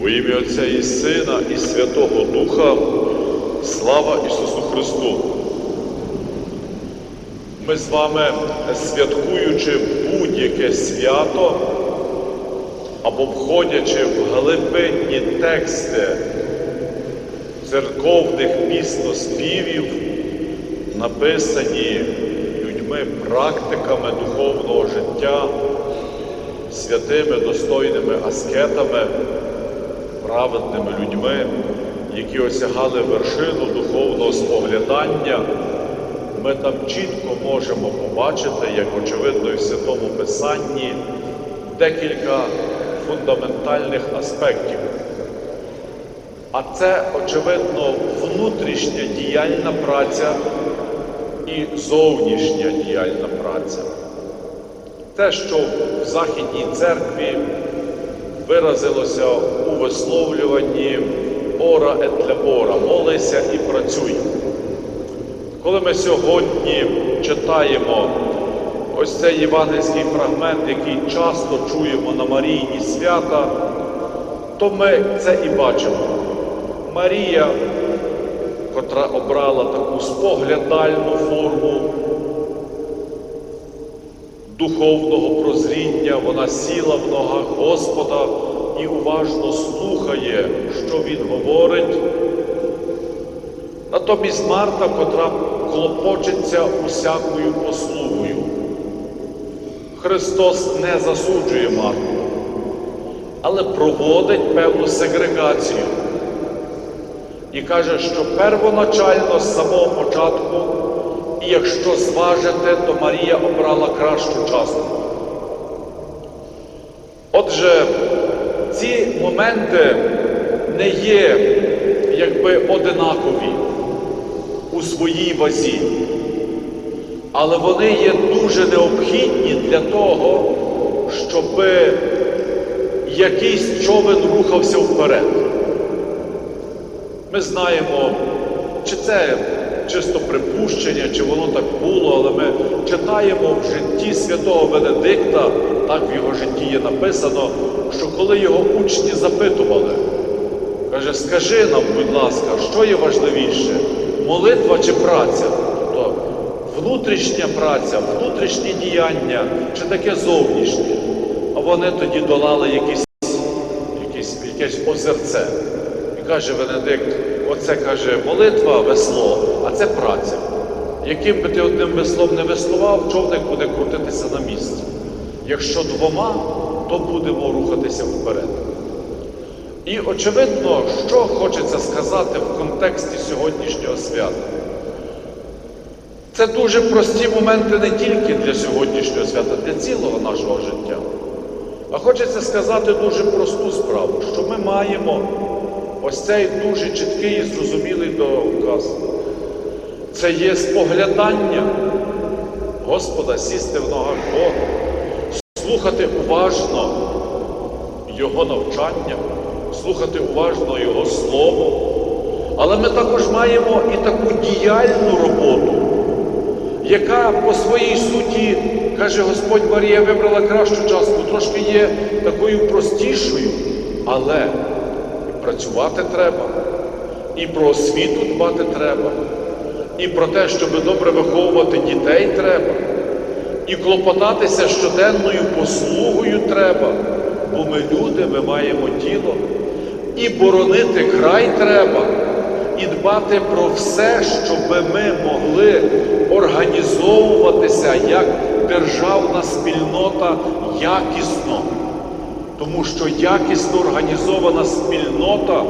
У ім'я Отця і Сина, і Святого Духа, слава Ісусу Христу! Ми з вами, святкуючи будь-яке свято або входячи в глибинні тексти церковних пісноспівів, написані людьми, практиками духовного життя, святими, достойними аскетами, праведними людьми, які осягали вершину духовного споглядання, ми там чітко можемо побачити, як очевидно і в Святому Писанні, декілька фундаментальних аспектів. А це, очевидно, внутрішня діяльна праця і зовнішня діяльна праця. Те, що в Західній церкві виразилося у висловлюванні ора et молися і працюй. Коли ми сьогодні читаємо ось цей євангельський фрагмент, який часто чуємо на Марійні свята, то ми це і бачимо. Марія, котра обрала таку споглядальну форму духовного прозріння, вона сіла в ногах Господа і уважно слухає, що Він говорить. Натомість Марта, котра клопочеться усякою послугою. Христос не засуджує Марту, але проводить певну сегрегацію. І каже, що первоначально з самого початку, якщо зважити, то Марія обрала кращу частку. Отже, ці моменти не є якби одинакові у своїй вазі, але вони є дуже необхідні для того, щоб якийсь човен рухався вперед. Ми знаємо, чи це чисто припущення, чи воно так було, але ми читаємо в житті святого Венедикта, так в його житті є написано, що коли його учні запитували, каже, скажи нам, будь ласка, що є важливіше, молитва чи праця? Тобто внутрішня праця, внутрішнє діяння, чи таке зовнішнє? А вони тоді долали якісь, якісь, якесь озерце. І каже Венедикт, оце каже молитва, весло, а це праця. Яким би ти одним веслом не веслував, човник буде крутитися на місці. Якщо двома, то будемо рухатися вперед. І очевидно, що хочеться сказати в контексті сьогоднішнього свята. Це дуже прості моменти не тільки для сьогоднішнього свята, для цілого нашого життя. А хочеться сказати дуже просту справу, що ми маємо ось цей дуже чіткий і зрозумілий доказ. Це є споглядання Господа сісти в ногах Бога, слухати уважно Його навчання, слухати уважно Його Слово. Але ми також маємо і таку діяльну роботу, яка по своїй суті, каже Господь Марія, вибрала кращу частку, трошки є такою простішою, але працювати треба, і про освіту дбати треба, і про те, щоб добре виховувати дітей треба, і клопотатися щоденною послугою треба, бо ми люди, ми маємо тіло, і боронити край треба і дбати про все, щоб ми могли організовуватися як державна спільнота якісно. Тому що якісно організована спільнота,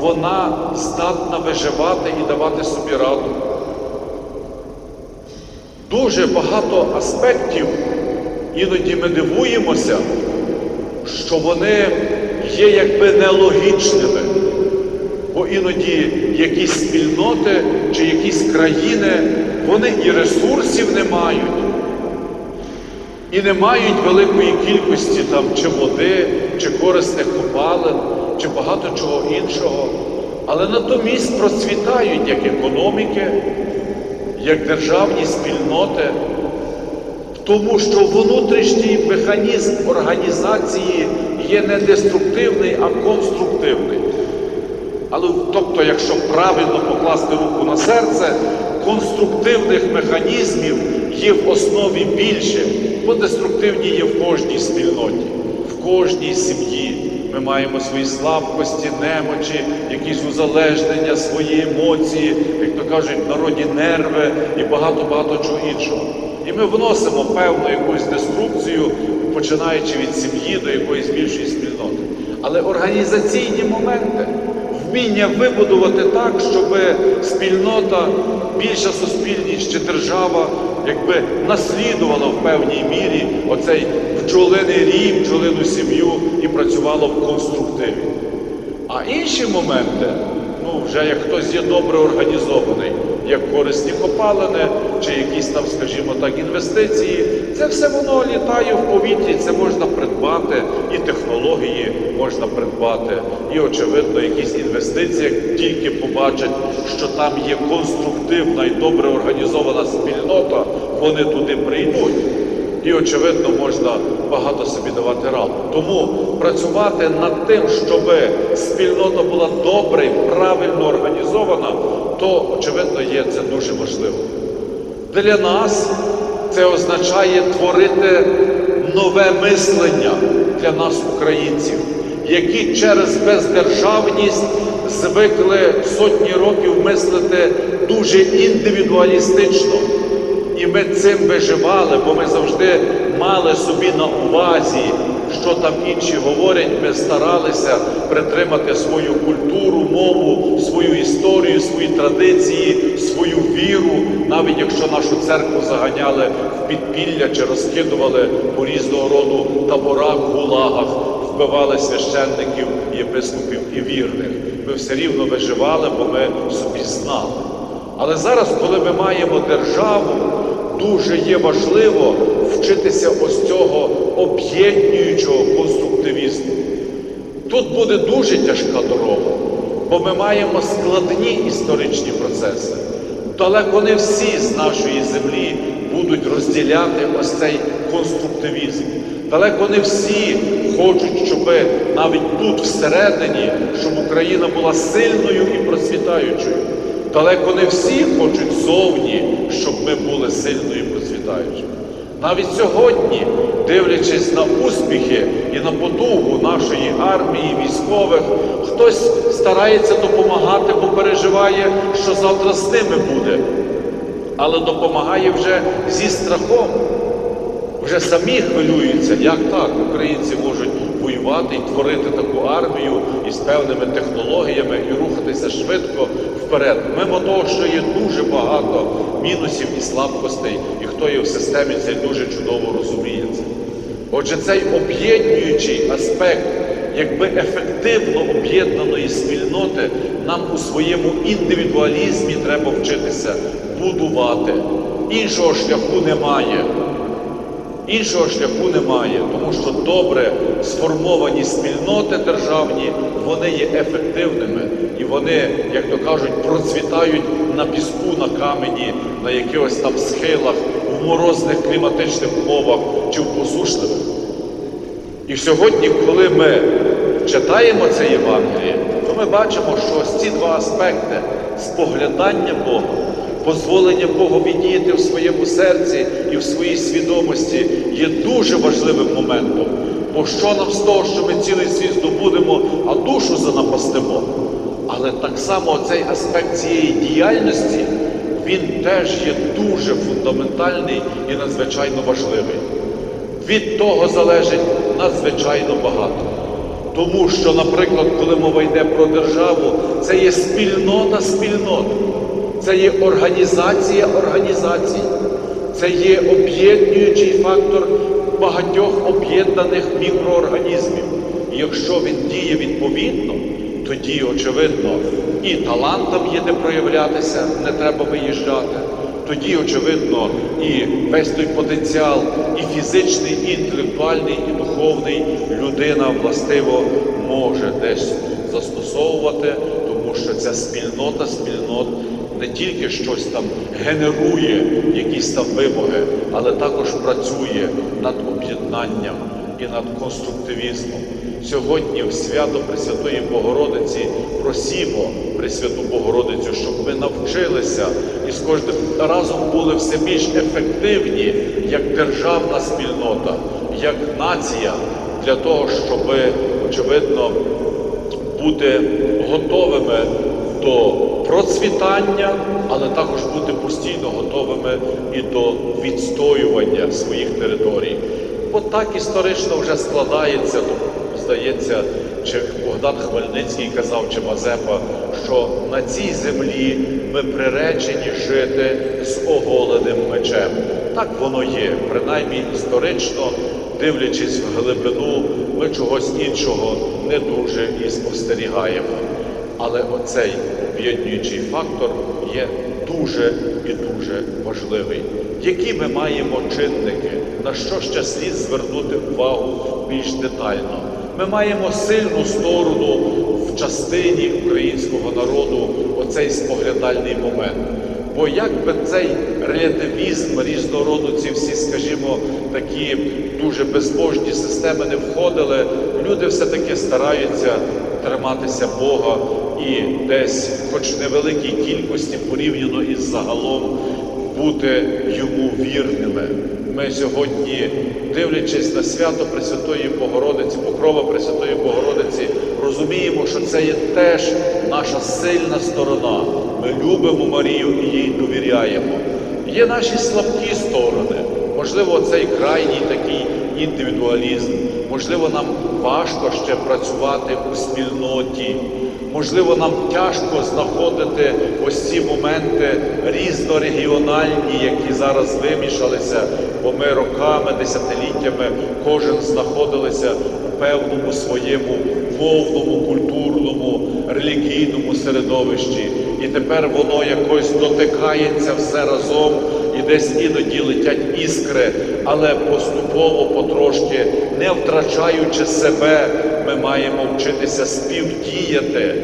вона здатна виживати і давати собі раду. Дуже багато аспектів, іноді ми дивуємося, що вони є якби нелогічними. Бо іноді якісь спільноти чи якісь країни, вони і ресурсів не мають, і не мають великої кількості там чи води, чи корисних копалин, чи багато чого іншого. Але натомість процвітають як економіки, як державні спільноти, тому що внутрішній механізм організації є не деструктивний, а конструктивний. Але тобто, якщо правильно покласти руку на серце, конструктивних механізмів є в основі більше, бо деструктивні є в кожній спільноті, в кожній сім'ї. Ми маємо свої слабкості, немочі, якісь узалежнення, свої емоції, як то кажуть, в народі нерви і багато-багато чого іншого. І ми вносимо певну якусь деструкцію, починаючи від сім'ї до якоїсь більшої спільноти. Але організаційні моменти, вміння вибудувати так, щоб спільнота, більша суспільність чи держава якби наслідувала в певній мірі оцей бджолиний рій, бджолину сім'ю і працювало в конструктиві. А інші моменти, ну вже як хтось є добре організований, як корисні копалини, чи якісь там, скажімо так, інвестиції, це все воно літає в повітрі, це можна придбати, і технології можна придбати, і очевидно, якісь інвестиції, як тільки побачать, що там є конструктивна і добре організована спільнота, вони туди прийдуть. І, очевидно, можна багато собі давати раду. Тому працювати над тим, щоб спільнота була добре і правильно організована, то, очевидно, є це дуже важливо. Для нас це означає творити нове мислення для нас, українців, які через бездержавність звикли сотні років мислити дуже індивідуалістично. І ми цим виживали, бо ми завжди мали собі на увазі, що там інші говорять. Ми старалися притримати свою культуру, мову, свою історію, свої традиції, свою віру, навіть якщо нашу церкву заганяли в підпілля чи розкидували по різного роду таборах, гулагах, вбивали священників, єпископів і вірних. Ми все рівно виживали, бо ми собі знали. Але зараз, коли ми маємо державу, дуже є важливо вчитися ось цього об'єднуючого конструктивізму. Тут буде дуже тяжка дорога, бо ми маємо складні історичні процеси. Далеко не всі з нашої землі будуть розділяти ось цей конструктивізм. Далеко не всі хочуть, щоб навіть тут всередині, щоб Україна була сильною і процвітаючою. Далеко не всі хочуть зовні, щоб ми були сильною і процвітаючою. Навіть сьогодні, дивлячись на успіхи і на потугу нашої армії, військових, хтось старається допомагати, бо переживає, що завтра з ними буде, але допомагає вже зі страхом. Вже самі хвилюються, як так українці можуть воювати і творити таку армію із певними технологіями і рухатися швидко вперед. Мимо того, що є дуже багато мінусів і слабкостей, і хто є в системі, цей дуже чудово розуміє. Отже, цей об'єднуючий аспект, якби ефективно об'єднаної спільноти, нам у своєму індивідуалізмі треба вчитися будувати. Іншого шляху немає. Іншого шляху немає, тому що добре сформовані спільноти державні, вони є ефективними і вони, як то кажуть, процвітають на піску, на камені, на якихось там схилах, в морозних кліматичних умовах чи в посушливих. І сьогодні, коли ми читаємо це Євангеліє, то ми бачимо, що ось ці два аспекти споглядання Бога, дозволення Богу віддіяти в своєму серці і в своїй свідомості є дуже важливим моментом. Бо що нам з того, що ми цілий світ здобудемо, а душу занапастимо? Але так само цей аспект цієї діяльності, він теж є дуже фундаментальний і надзвичайно важливий. Від того залежить надзвичайно багато. Тому що, наприклад, коли мова йде про державу, це є спільнота спільнот, це є організація організацій, це є об'єднуючий фактор багатьох об'єднаних мікроорганізмів. І якщо він діє відповідно, тоді, очевидно, і талантам є де проявлятися, не треба виїжджати. Тоді, очевидно, і весь той потенціал, і фізичний, і інтелектуальний, і духовний людина властиво може десь застосовувати, тому що ця спільнота спільнот не тільки щось там генерує, якісь там вимоги, але також працює над об'єднанням, і над конструктивізмом. Сьогодні в свято Пресвятої Богородиці просімо Пресвяту Богородицю, щоб ми навчилися і з кожним разом були все більш ефективні як державна спільнота, як нація, для того, щоб, очевидно, бути готовими до процвітання, але також бути постійно готовими і до відстоювання своїх територій. Бо так історично вже складається, ну, здається, чи Богдан Хмельницький казав, чи Мазепа, що на цій землі ми приречені жити з оголеним мечем. Так воно є, принаймні історично, дивлячись в глибину, ми чогось іншого не дуже і спостерігаємо. Але оцей об'єднуючий фактор є дуже і дуже важливий. Які ми маємо чинники, на що ще слід звернути увагу більш детально? Ми маємо сильну сторону в частині українського народу, оцей споглядальний момент. Бо як би цей релятивізм різнороду, ці всі, скажімо, такі дуже безбожні системи не входили, люди все-таки стараються триматися Бога і десь, хоч в невеликій кількості порівняно із загалом, бути йому вірними. Ми сьогодні, дивлячись на свято Пресвятої Богородиці, покрова Пресвятої Богородиці, розуміємо, що це є теж наша сильна сторона. Ми любимо Марію і їй довіряємо. Є наші слабкі сторони. Можливо, цей крайній такий індивідуалізм. Можливо, нам важко ще працювати у спільноті. Можливо, нам тяжко знаходити ось ці моменти різнорегіональні, які зараз вимішалися, бо ми роками, десятиліттями кожен знаходилися у певному своєму мовному, культурному, релігійному середовищі. І тепер воно якось дотикається все разом і десь іноді летять іскри, але поступово, потрошки, не втрачаючи себе, ми маємо вчитися співдіяти.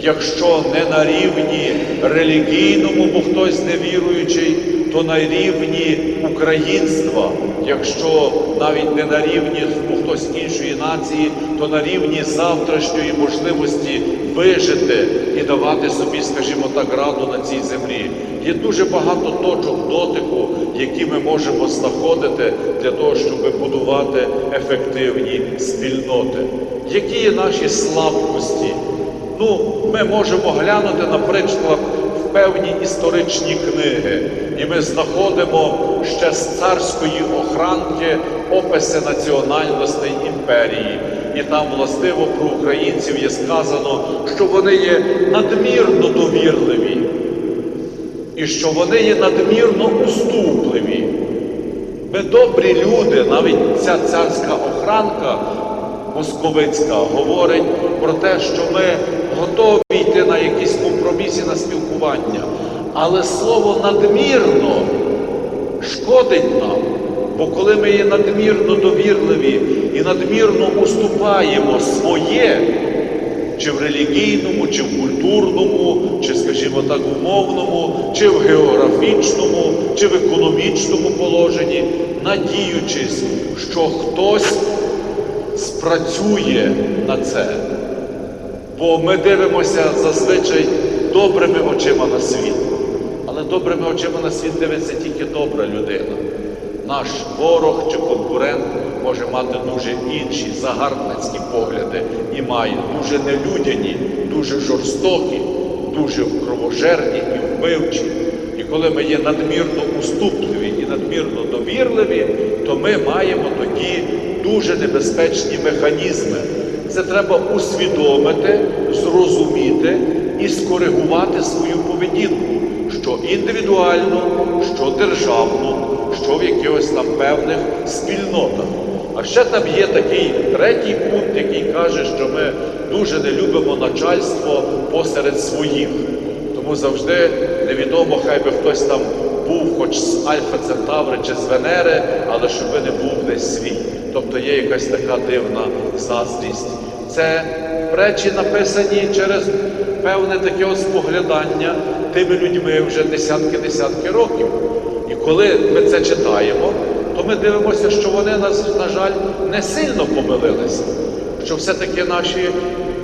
Якщо не на рівні релігійному, бо хтось невіруючий, то на рівні українства. Якщо навіть не на рівні бо хтось іншої нації, то на рівні завтрашньої можливості вижити і давати собі, скажімо так, раду на цій землі. Є дуже багато точок дотику, які ми можемо знаходити для того, щоб будувати ефективні спільноти. Які є наші слабкості? Ну, ми можемо глянути, наприклад, певні історичні книги, і ми знаходимо ще з царської охранки описи національностей імперії. І там властиво про українців є сказано, що вони є надмірно довірливі, і що вони є надмірно уступливі. Ми добрі люди, навіть ця царська охранка московицька говорить про те, що ми готові йти на якісь компроміси на спілкування. Але слово надмірно шкодить нам. Бо коли ми є надмірно довірливі і надмірно уступаємо своє, чи в релігійному, чи в культурному, чи, скажімо так, в мовному, чи в географічному, чи в економічному положенні, надіючись, що хтось спрацює на це. Бо ми дивимося зазвичай добрими очима на світ. Добрими очима на світ дивиться тільки добра людина. Наш ворог чи конкурент може мати дуже інші загарбницькі погляди і має дуже нелюдяні, дуже жорстокі, дуже кровожерні і вбивчі. І коли ми є надмірно уступливі і надмірно довірливі, то ми маємо тоді дуже небезпечні механізми. Це треба усвідомити, зрозуміти і скоригувати свою поведінку, що індивідуально, що державно, що в якихось там певних спільнотах. А ще там є такий третій пункт, який каже, що ми дуже не любимо начальство посеред своїх. Тому завжди невідомо, хай би хтось там був хоч з Альфа Центаври чи з Венери, але щоб не був десь свій. Тобто є якась така дивна заздрість. Це речі написані через певне таке споглядання тими людьми вже десятки-десятки років. І коли ми це читаємо, то ми дивимося, що вони, на, на жаль, не сильно помилилися, що все-таки наші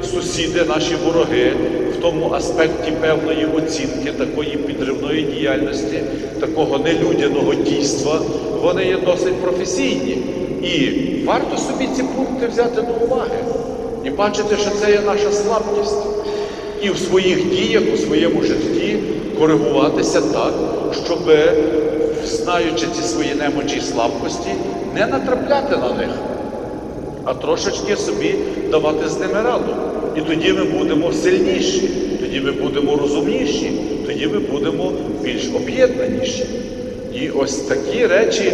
сусіди, наші вороги в тому аспекті певної оцінки такої підривної діяльності, такого нелюдяного дійства, вони є досить професійні. І варто собі ці пункти взяти до уваги і бачити, що це є наша слабкість. І в своїх діях, у своєму житті коригуватися так, щоб, знаючи ці свої немочі і слабкості, не натрапляти на них, а трошечки собі давати з ними раду. І тоді ми будемо сильніші, тоді ми будемо розумніші, тоді ми будемо більш об'єднаніші. І ось такі речі,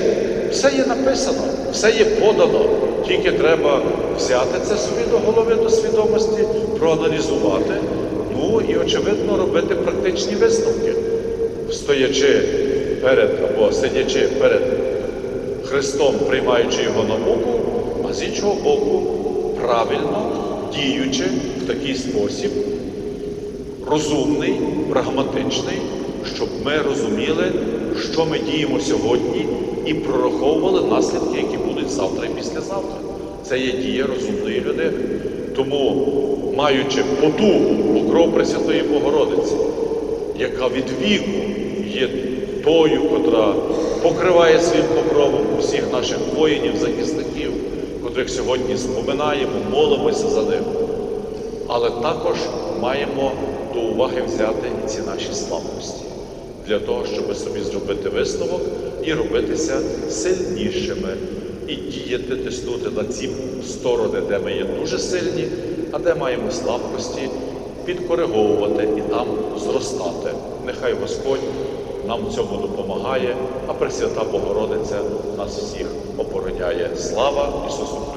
все є написано, все є подано. Тільки треба взяти це собі до голови, до свідомості, проаналізувати, і, очевидно, робити практичні висновки, стоячи перед або сидячи перед Христом, приймаючи його науку, а з іншого боку, правильно діючи в такий спосіб, розумний, прагматичний, щоб ми розуміли, що ми діємо сьогодні, і прораховували наслідки, які будуть завтра і післязавтра. Це є дія розумної людини. Тому, маючи поту покров Пресвятої Богородиці, яка від віку є тою, котра покриває своїм покровом усіх наших воїнів, захисників, котрих сьогодні споминаємо, молимося за них. Але також маємо до уваги взяти і ці наші слабкості для того, щоб собі зробити висновок і робитися сильнішими, і діяти, тиснути на ці сторони, де ми є дуже сильні, а де маємо слабкості, підкориговувати і там зростати. Нехай Господь нам цьому допомагає, а Пресвята Богородиця нас всіх обороняє. Слава Ісусу!